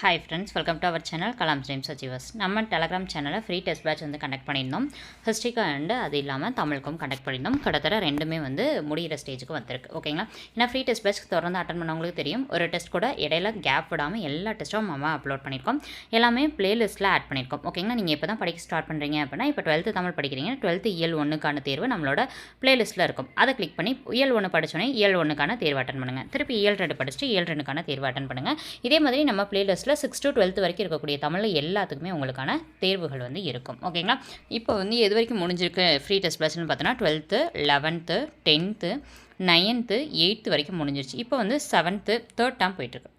Hi friends welcome to our channel Kalam James achievers நம்ம Telegram சேனலில் free test batch வந்து conduct பண்ணியிருந்தோம். ஹிஸ்ட்ரிக்கு அண்டு அது இல்லாமல் தமிழுக்கும் கண்டக்ட் பண்ணியிருந்தோம். கிட்டத்தட்ட ரெண்டுமே வந்து முடிகிற ஸ்டேஜுக்கு வந்திருக்கு. ஓகேங்களா ஏன்னா ஃப்ரீ டெஸ்ட் பேட்ச் தொடர்ந்து அட்டன் பண்ணவங்களுக்கு தெரியும். ஒரு டெஸ்ட் கூட இடையில கேப் விடாமல் எல்லா டெஸ்ட்டும் நம்ம அப்லோட் பண்ணியிருக்கோம். எல்லாமே பிளேலிஸ்ட்டில் ஆட் பண்ணியிருக்கோம். ஓகேங்களா நீங்கள் இப்போ தான் படிக்க ஸ்டார்ட் பண்ணுறீங்க அப்படின்னா இப்போ டுவெல்த்து தமிழ் படிக்கிறீங்க. டுவெல்த்து இயல் ஒன்றுக்கான தேர்வு நம்மளோட பிளேலிஸ்ட்டில் இருக்கும். அதை கிளிக் பண்ணி இயல் ஒன்று படித்தோன்னே இயல் ஒன்றுக்கான தேர்வு அட்டன் பண்ணுங்கள் திருப்பி இயல் ரெண்டு படிச்சுட்டு இயல் ரெண்டுக்கான தேர்வு அட்டன் பண்ணுங்கள் இதே மாதிரி நம்ம பிளேலிஸ்ட்டில் சிக்ஸ் டு டுவெல்த் வரைக்கும் இருக்கக்கூடிய தமிழில் எல்லாத்துக்குமே உங்களுக்கான தேர்வுகள் வந்து இருக்கும். ஓகேங்களா இப்போ வந்து எது வரைக்கும் முடிஞ்சிருக்கு ஃப்ரீ டெஸ்ட் பேட்ச்னு பார்த்தோன்னா twelfth eleventh tenth ninth eighth வரைக்கும் முடிஞ்சிருச்சு. இப்போ வந்து செவன்த்து தேர்ட் டேம் போயிட்டுருக்கு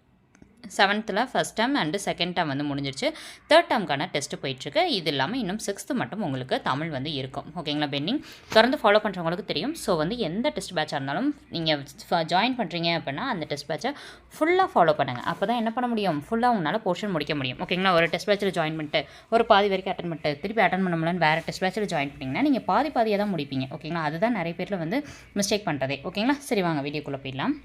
செவன்த்தில் first term and second term வந்து முடிஞ்சிருச்சு. தேர்ட் டேம்க்கான டெஸ்ட்டு போயிட்டுருக்கு. இது இல்லாமல் இன்னும் சிக்ஸ்த்து மட்டும் உங்களுக்கு தமிழ் வந்து இருக்கும். ஓகேங்களா பெண்டிங் தொடர்ந்து ஃபாலோ பண்ணுறவங்களுக்கு தெரியும். ஸோ வந்து எந்த டெஸ்ட் பேட்சாக இருந்தாலும் நீங்கள் ஜாயின் பண்ணுறீங்க அப்படின்னா அந்த டெஸ்ட் பேட்சை ஃபுல்லாக ஃபாலோ பண்ணுங்கள் அப்போ தான் என்ன பண்ண முடியும்? ஃபுல்லாக உங்களால் போர்ஷன் முடிக்க முடியும். ஓகேங்களா ஒரு டெஸ்ட் பேட்சில் ஜாயின் பண்ணிட்டு ஒரு பாதி வரைக்கும் அட்டன் பண்ணிட்டு திருப்பி அட்டன் பண்ண முடியலன்னு வேறு டெஸ்ட் பேட்சில் ஜாயின் பண்ணிங்கன்னா நீங்கள் பாதி பாதியாக தான் முடிப்பீங்க ஓகேங்களா அதுதான் நிறைய பேரில் வந்து மிஸ்டேக் பண்ணுறதே ஓகேங்களா சரி வாங்க வீடியோக்குள்ளே போயிடலாம்.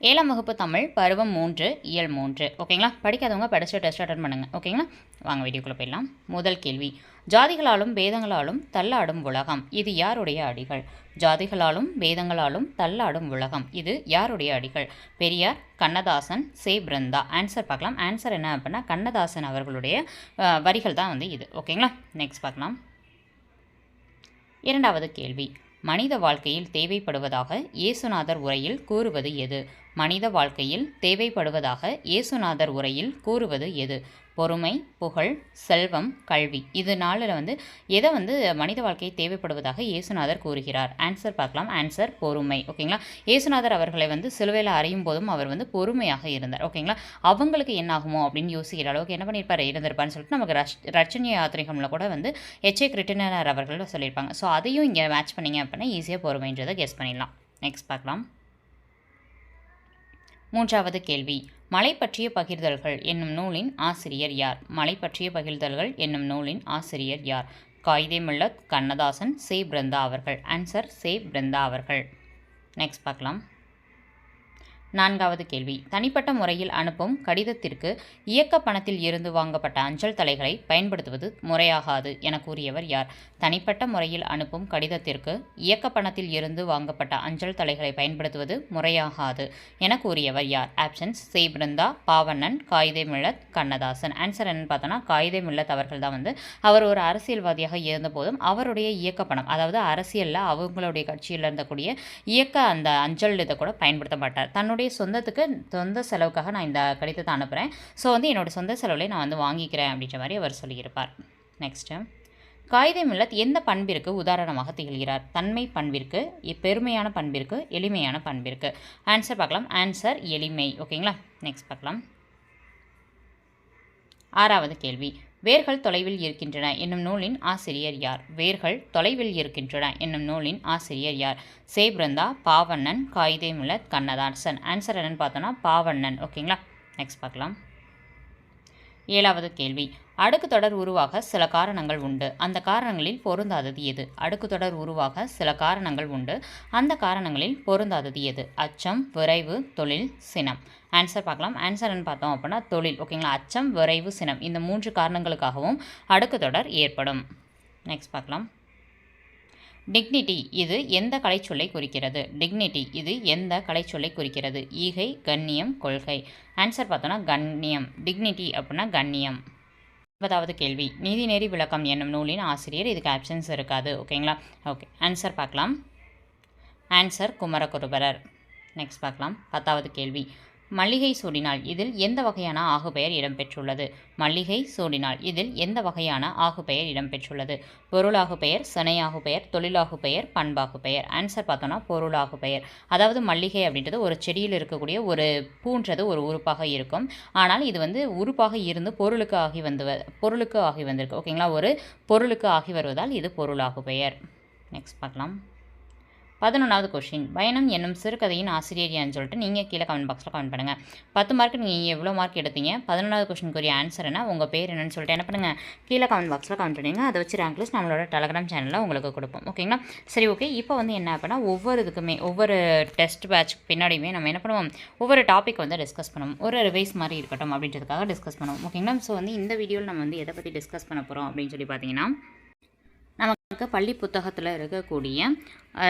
ஏழாம் வகுப்பு தமிழ் பருவம் மூன்று இயல் மூன்று. ஓகேங்களா? படிக்காதவங்க படிச்சு டெஸ்ட் அட்டன் பண்ணுங்கள் ஓகேங்களா? வாங்க வீடியோக்குள்ளே போயிடலாம். முதல் கேள்வி. ஜாதிகளாலும் வேதங்களாலும் தள்ளாடும் உலகம் இது யாருடைய அடிகள்? ஜாதிகளாலும் வேதங்களாலும் தள்ளாடும் உலகம் இது யாருடைய அடிகள்? பெரியார் கண்ணதாசன் சே. பிருந்தா. ஆன்சர் பார்க்கலாம். ஆன்சர் என்ன அப்படின்னா கண்ணதாசன் அவர்களுடைய வரிகள் தான் வந்து இது. ஓகேங்களா? நெக்ஸ்ட் பார்க்கலாம். இரண்டாவது கேள்வி. மனித வாழ்க்கையில் தேவைப்படுவதாக இயேசுநாதர் உரையில் கூறுவது எது? மனித வாழ்க்கையில் தேவைப்படுவதாக இயேசுநாதர் உரையில் கூறுவது எது? பொறுமை புகழ் செல்வம் கல்வி. இது நாளில் வந்து எதை வந்து மனித வாழ்க்கை தேவைப்படுவதாக இயேசுநாதர் கூறுகிறார். ஆன்சர் பார்க்கலாம். ஆன்சர் பொறுமை. ஓகேங்களா? இயேசுநாதர் அவர்களை வந்து சிலுவையில் அறையும் போதும் அவர் வந்து பொறுமையாக இருந்தார். ஓகேங்களா? அவங்களுக்கு என்ன ஆகுமோ அப்படின்னு யோசிக்கிற அளவுக்கு என்ன பண்ணியிருப்பார்? இருந்திருப்பார்னு சொல்லிட்டு நமக்கு ரஷ் ரச்சனிய யாத்திரிகம்ல கூட வந்து எச்ஏ கிரிட்டினர் அவர்கள் சொல்லியிருப்பாங்க. ஸோ அதையும் இங்கே மேட்ச் பண்ணிங்க அப்படின்னா ஈஸியாக பொறுமைன்றதை கெஸ் பண்ணிடலாம். நெக்ஸ்ட் பார்க்கலாம். மூன்றாவது கேள்வி. மலை பற்றிய பகிர்தல்கள் என்னும் நூலின் ஆசிரியர் யார்? மலை பற்றிய பகிர்தல்கள் என்னும் நூலின் ஆசிரியர் யார்? காயிதே மில்லத் கண்ணதாசன் சே. பிருந்தா அவர்கள். ஆன்சர் சே. பிருந்தா அவர்கள். நெக்ஸ்ட் பார்க்கலாம். நான்காவது கேள்வி. தனிப்பட்ட முறையில் அனுப்பும் கடிதத்திற்கு இயக்க பணத்தில் இருந்து வாங்கப்பட்ட அஞ்சல் தலைகளை பயன்படுத்துவது முறையாகாது என கூறியவர் யார்? தனிப்பட்ட முறையில் அனுப்பும் கடிதத்திற்கு இயக்க பணத்தில் இருந்து வாங்கப்பட்ட அஞ்சல் தலைகளை பயன்படுத்துவது முறையாகாது என கூறியவர் யார்? ஆப்ஷன்ஸ் சே. பிருந்தா பாவண்ணன் காயிதே மில்லத் கண்ணதாசன். ஆன்சர் என்னன்னு பார்த்தோன்னா காயிதே மில்லத் அவர்கள் தான் வந்து அவர் ஒரு அரசியல்வாதியாக இருந்தபோதும் அவருடைய இயக்க பணம் அதாவது அரசியலில் அவங்களுடைய கட்சியில் இருந்தக்கூடிய இயக்க அந்த அஞ்சல் இதை கூட பயன்படுத்த மாட்டார். தன்னுடைய சொந்தத்துக்கு சொந்த செலவுக்காக நான் இந்த கடிதத்தை அனுப்புகிறேன் ஸோ வந்து என்னோட சொந்த செலவில் நான் வந்து வாங்கிக்கிறேன் அப்படின்ற மாதிரி அவர் சொல்லியிருப்பார். நெக்ஸ்ட்டு காயிதே மில்லத் எந்த பண்பிற்கு உதாரணமாக திகழ்கிறார்? தன்மை பண்பிற்கு பெருமையான பண்பிற்கு எளிமையான பண்பிற்கு? ஆன்சர் பார்க்கலாம். ஆன்சர் எளிமை. ஓகேங்களா நெக்ஸ்ட் பார்க்கலாம். ஆறாவது கேள்வி. வேர்கள் தொலைவில் இருக்கின்றன என்னும் நூலின் ஆசிரியர் யார்? வேர்கள் தொலைவில் இருக்கின்றன என்னும் நூலின் ஆசிரியர் யார்? சேபிருந்தா பாவண்ணன் காயிதே மில்லத் கண்ணதாசன். ஆன்சர் என்னென்னு பார்த்தோன்னா பாவண்ணன். ஓகேங்களா நெக்ஸ்ட் பார்க்கலாம். ஏழாவது கேள்வி. அடுக்கு தொடர் உருவாக சில காரணங்கள் உண்டு. அந்த காரணங்களில் பொருந்தாதது எது? அடுக்கு தொடர் உருவாக சில காரணங்கள் உண்டு. அந்த காரணங்களில் பொருந்தாதது எது? அச்சம் விரைவு தொழில் சினம். ஆன்சர் பார்க்கலாம். ஆன்சர்னு பார்த்தோம் அப்படின்னா தொழில். ஓகேங்களா அச்சம் விரைவு சினம். இந்த மூன்று காரணங்களுக்காகவும் அடுக்கு தொடர் ஏற்படும். நெக்ஸ்ட் பார்க்கலாம். டிக்னிட்டி இது எந்த கலைச்சொல்லை குறிக்கிறது? டிக்னிட்டி இது எந்த கலைச்சொல்லை குறிக்கிறது? ஈகை கண்ணியம் கொள்கை. ஆன்சர் பார்த்தோன்னா கண்ணியம். டிக்னிட்டி அப்படின்னா கண்ணியம். ஒன்பதாவது கேள்வி. நீதிநெறி விளக்கம் என்னும் நூலின் ஆசிரியர் இதுக்கு ஆப்ஷன்ஸ் இருக்காது. ஓகேங்களா ஓகே ஆன்சர் பார்க்கலாம். ஆன்சர் குமரகுருபரர். நெக்ஸ்ட் பார்க்கலாம். பத்தாவது கேள்வி. மல்லிகை சூடினாள் இதில் எந்த வகையான ஆகுபெயர் இடம்பெற்றுள்ளது? மல்லிகை சூடினாள் இதில் எந்த வகையான ஆகுபெயர் இடம்பெற்றுள்ளது? பொருளாகு பெயர் சினையாகு பெயர் தொழிலாகு பெயர் பண்பாகு பெயர் ஆன்சர் பார்த்தோன்னா பொருளாகு பெயர் அதாவது மல்லிகை அப்படின்றது ஒரு செடியில் இருக்கக்கூடிய ஒரு பூன்றது ஒரு உறுப்பாக இருக்கும். ஆனால் இது வந்து உறுப்பாக இருந்து பொருளுக்கு ஆகி வந்து வ- பொருளுக்கு ஆகி வந்திருக்கு. ஓகேங்களா? ஒரு பொருளுக்கு ஆகி வருவதால் இது பொருளாகு பெயர் நெக்ஸ்ட் பார்க்கலாம். பதினொன்றாவது கொஷின் பயணம் என்னும் சிறுகதையின் ஆசிரியர் யான்னு சொல்லிட்டு நீங்கள் கீழே கமெண்ட் பாக்ஸில் கமெண்ட் பண்ணுங்கள் பத்து மார்க் நீங்கள் எவ்வளோ மார்க் எடுத்தீங்க? பதினொன்றாவது கொஷினுக்குரிய ஆன்சர் என்ன? உங்கள் பேர் என்னன்னு சொல்லிட்டு என்ன பண்ணுங்கள் கீழே கமெண்ட் பாக்ஸில் கமெண்ட் பண்ணுங்க. அதை வச்சு ரேங்க் லிஸ்ட் நம்மளோட டெலகிராம் சேனலில் உங்களுக்கு கொடுப்போம். ஓகேங்களா சரி ஓகே இப்போ வந்து என்ன அப்படின்னா ஒவ்வொரு இதுக்குமே ஒவ்வொரு டெஸ்ட் பேட்ச் பின்னாடியுமே நம்ம என்ன பண்ணுவோம்? ஒவ்வொரு டாபிக் வந்து டிஸ்கஸ் பண்ணுவோம். ஒரு ரிவைஸ் மாதிரி இருக்கட்டும் அப்படின்றதுக்காக டிஸ்கஸ் பண்ணுவோம். ஓகேங்களா ஸோ வந்து இந்த வீடியோவில் நம்ம வந்து எதை பற்றி டிஸ்கஸ் பண்ண போகிறோம் அப்படின்னு சொல்லி பார்த்தீங்கன்னா நமக்கு பள்ளி புத்தகத்தில் இருக்கக்கூடிய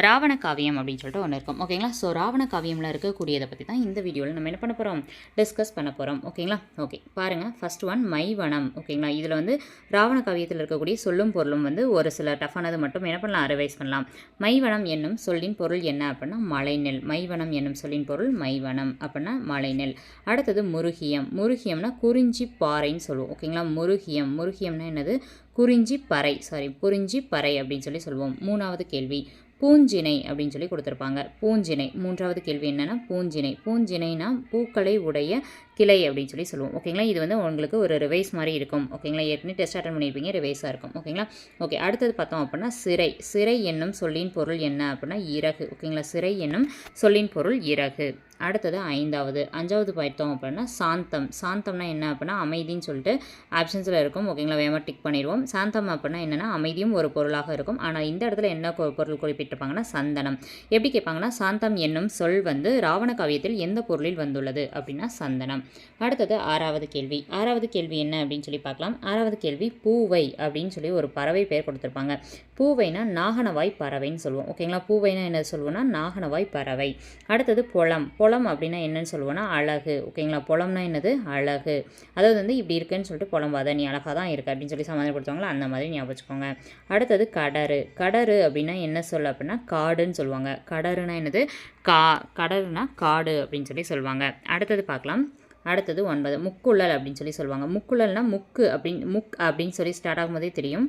ராவண காவியம் அப்படின்னு சொல்லிட்டு ஒன்று இருக்கும். ஓகேங்களா ஸோ ராவண காவியமில் இருக்கக்கூடியதை பற்றி தான் இந்த வீடியோவில் நம்ம என்ன பண்ண போகிறோம் டிஸ்கஸ் பண்ண போகிறோம் ஓகேங்களா ஓகே பாருங்கள் ஃபஸ்ட் ஒன் மைவனம். ஓகேங்களா இதில் வந்து ராவண காவியத்தில் இருக்கக்கூடிய சொல்லும் பொருளும் வந்து ஒரு சில டஃப்பானது மட்டும் என்ன பண்ணலாம்? ரிவைஸ் பண்ணலாம். மைவனம் என்னும் சொல்லின் பொருள் என்ன அப்படின்னா மலைநெல். மைவனம் என்னும் சொல்லின் பொருள் மைவனம் அப்படின்னா மலைநெல். அடுத்தது முருகியம். முருகியம்னா குறிஞ்சி பாறைன்னு சொல்லுவோம். ஓகேங்களா முருகியம். முருகியம்னா என்னது? குறிஞ்சி பறை. சாரி குறிஞ்சி பறை அப்படின்னு சொல்லி சொல்லுவோம். மூணாவது கேள்வி. பூஞ்சினை அப்படின்னு சொல்லி கொடுத்துருப்பாங்க. பூஞ்சினை. மூன்றாவது கேள்வி என்னென்னா பூஞ்சினை. பூஞ்சினைனா பூக்களை உடைய கிளை அப்படின்னு சொல்லி சொல்லுவோம். ஓகேங்களா? இது வந்து உங்களுக்கு ஒரு ரிவைஸ் மாதிரி இருக்கும். ஓகேங்களா? ஏற்கனவே டெஸ்ட் அட்டன் பண்ணியிருப்பீங்க ரிவைஸாக இருக்கும். ஓகேங்களா? ஓகே அடுத்தது பார்த்தோம் அப்படின்னா சிறை. சிறை என்னும் சொல்லின் பொருள் என்ன அப்படின்னா இறகு. ஓகேங்களா? சிறை என்னும் சொல்லின் பொருள் இறகு. அடுத்தது ஐந்தாவது. அஞ்சாவது பார்த்தோம் அப்படின்னா சாந்தம். சாந்தம்னா என்ன அப்படின்னா அமைதின்னு சொல்லிட்டு ஆப்ஷன்ஸில் இருக்கும். ஓகேங்களா வேமா டிக் பண்ணிடுவோம். சாந்தம் அப்படின்னா என்னென்னா அமைதியும் ஒரு பொருளாக இருக்கும். ஆனால் இந்த இடத்துல என்ன கொ- பொருள் குறிப்பிட்டிருப்பாங்கன்னா சந்தனம். எப்படி கேட்பாங்கன்னா சாந்தம் என்னும் சொல் வந்து ராவண காவியத்தில் எந்த பொருளில் வந்துள்ளது அப்படின்னா சந்தனம். அடுத்தது ஆறாவது கேள்வி. ஆறாவது கேள்வி என்ன அப்படின்னு சொல்லி பார்க்கலாம். ஆறாவது கேள்வி பூவை அப்படின்னு சொல்லி ஒரு பறவை பேர் கொடுத்துருப்பாங்க. பூவைனா நாகனவாய் பறவைன்னு சொல்லுவோம். ஓகேங்களா பூவைனா என்ன சொல்லுவோம்னா நாகனவாய் பறவை. அடுத்தது புலம் பொலம். புலம் அப்படின்னா என்னன்னு சொல்லுவோம்னா அழகு ஓகேங்களா? புலம்னா என்னது? அழகு. அதாவது வந்து இப்படி இருக்குன்னு சொல்லிட்டு புலம்பாத நீ அழகாக தான் இருக்கு அப்படின்னு சொல்லி சமாதானப்படுத்துவாங்களா? அந்த மாதிரி ஞாபகம் வச்சுக்கோங்க. அடுத்தது கடறு. கடறு அப்படின்னா என்ன சொல் அப்படின்னா காடுன்னு சொல்லுவாங்க. கடறுனா என்னது? கா கடறுனா காடு அப்படின்னு சொல்லி சொல்லுவாங்க. அடுத்தது பார்க்கலாம். அடுத்தது ஒன்பது. முக்குழல் அப்படின்னு சொல்லி சொல்லுவாங்க. முக்குழல்னால் முக்கு அப்படின்னு முக் அப்படின்னு சொல்லி ஸ்டார்ட் ஆகும்போதே தெரியும்.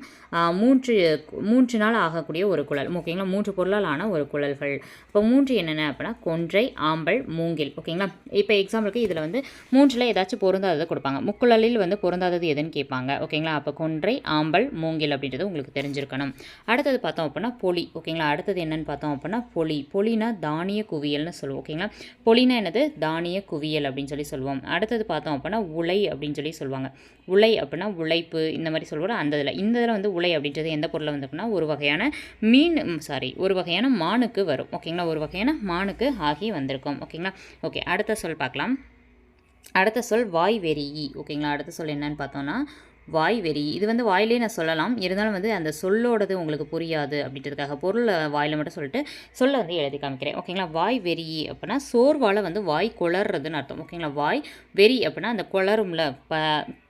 மூன்று மூன்று நாள் ஆகக்கூடிய ஒரு குழல். ஓகேங்களா? மூன்று பொருளால் ஆன ஒரு குழல்கள். இப்போ மூன்று என்னென்ன அப்படின்னா கொன்றை ஆம்பல் மூங்கில். ஓகேங்களா? இப்போ எக்ஸாம்பிளுக்கு இதில் வந்து மூன்றில் ஏதாச்சும் பொருந்தாததை கொடுப்பாங்க. முக்குழலில் வந்து பொருந்தாதது எதுன்னு கேட்பாங்க. ஓகேங்களா? அப்போ கொன்றை ஆம்பல் மூங்கில் அப்படின்றது உங்களுக்கு தெரிஞ்சிருக்கணும். அடுத்தது பார்த்தோம் அப்படின்னா பொலி. ஓகேங்களா? அடுத்தது என்னன்னு பார்த்தோம் அப்படின்னா பொலி. பொலினா தானிய குவியல்னு சொல்லுவோம். ஓகேங்களா? பொலினா என்னது? தானிய குவியல் அப்படின்னு சொல்லி சொல்லுவோம். அடுத்தது பார்த்தோம் அப்படின்னா உலை அப்படின்னு சொல்லி சொல்லுவாங்க. உலை அப்படின்னா உழைப்பு இந்த மாதிரி சொல்லுவோம் அந்த இதில் இந்த இதில் வந்து உலை அப்படின்றது எந்த பொருளை வந்து அப்படின்னா ஒரு வகையான மீன் சாரி ஒரு வகையான மானுக்கு வரும். ஓகேங்களா ஒரு வகையான மானுக்கு ஆகி வந்திருக்கும். ஓகேங்களா ஓகே அடுத்த சொல் பார்க்கலாம். அடுத்த சொல் வாய் வெறியி ஓகேங்களா அடுத்த சொல் என்னன்னு பார்த்தோன்னா வாய் வெறி. இது வந்து வாயிலே நான் சொல்லலாம். இருந்தாலும் வந்து அந்த சொல்லோடது உங்களுக்கு புரியாது அப்படின்றதுக்காக பொருள் வாயில் மட்டும் சொல்லிட்டு சொல்ல வந்து எழுதி காமிக்கிறேன். ஓகேங்களா? வாய் வெறி அப்படின்னா சோர்வால் வந்து வாய் குளறுறதுன்னு அர்த்தம். ஓகேங்களா? வாய் வெறி அப்படின்னா அந்த குளரும்ல ப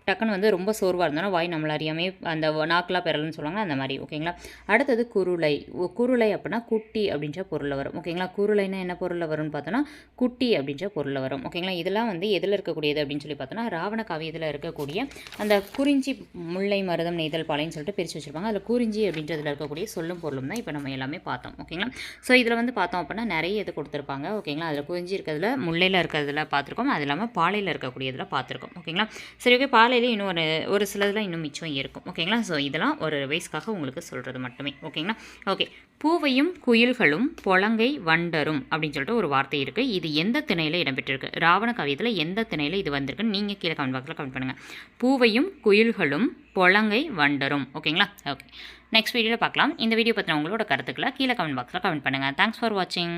டக்குன்னு வந்து ரொம்ப சோர்வாக இருந்தோன்னா வாய் நம்மள அறியாமே அந்த நாக்கெலாம் பெறலன்னு சொல்லுவாங்க அந்த மாதிரி. ஓகேங்களா? அடுத்தது குருளை. குருளை அப்படின்னா குட்டி அப்படின்ற பொருளில் வரும். ஓகேங்களா? குருளைனா என்ன பொருளில் வரும்னு பார்த்தோன்னா குட்டி அப்படின்ற பொருளில் வரும். ஓகேங்களா? இதெல்லாம் வந்து எதில் இருக்கக்கூடியது அப்படின்னு சொல்லி பார்த்தோன்னா ராவண காவியத்தில் இருக்கக்கூடிய அந்த குறிஞ்சி முல்லை மருதம் நெய்தல் பாலைன்னு சொல்லிட்டு பிரித்து வச்சுருப்பாங்க. அதில் குறிஞ்சி அப்படின்றதுல இருக்கக்கூடிய சொல்லும் பொருளும் தான் இப்போ நம்ம எல்லாமே பார்த்தோம். ஓகேங்களா? ஸோ இதில் வந்து பார்த்தோம் அப்படின்னா நிறைய இது கொடுத்துருப்பாங்க. ஓகேங்களா? அதில் குறிஞ்சி இருக்கிறதுல முல்லையில் இருக்கிறதுல பார்த்துருக்கோம். அது இல்லாமல் பாலையில் இருக்கக்கூடியதில் பார்த்துருக்கோம். ஓகேங்களா? சரி ஓகே. பாலை பாலையில இன்னும் ஒரு ஒரு சிலதெலாம் இன்னும் மிச்சம் இருக்கும். ஓகேங்களா? ஸோ இதெல்லாம் ஒரு வயசுக்காக உங்களுக்கு சொல்கிறது மட்டுமே. ஓகேங்களா? ஓகே பூவையும் குயில்களும் பொலங்கை வண்டரும் அப்படின்னு சொல்லிட்டு ஒரு வார்த்தை இருக்குது இது எந்த திணையில் இடம்பெற்றிருக்கு? ராவண காவியத்தில் எந்த திணையில் இது வந்திருக்குன்னு நீங்கள் கீழே கமெண்ட் பாக்ஸில் கமெண்ட் பண்ணுங்கள் பூவையும் குயில்களும் பொலங்கை வண்டரும். ஓகேங்களா? ஓகே நெக்ஸ்ட் வீடியோவில் பார்க்கலாம். இந்த வீடியோ பற்றின உங்களோட கருத்துக்களை கீழே கமெண்ட் பாக்ஸில் கமெண்ட் பண்ணுங்கள் தேங்க்ஸ் ஃபார் வாட்சிங்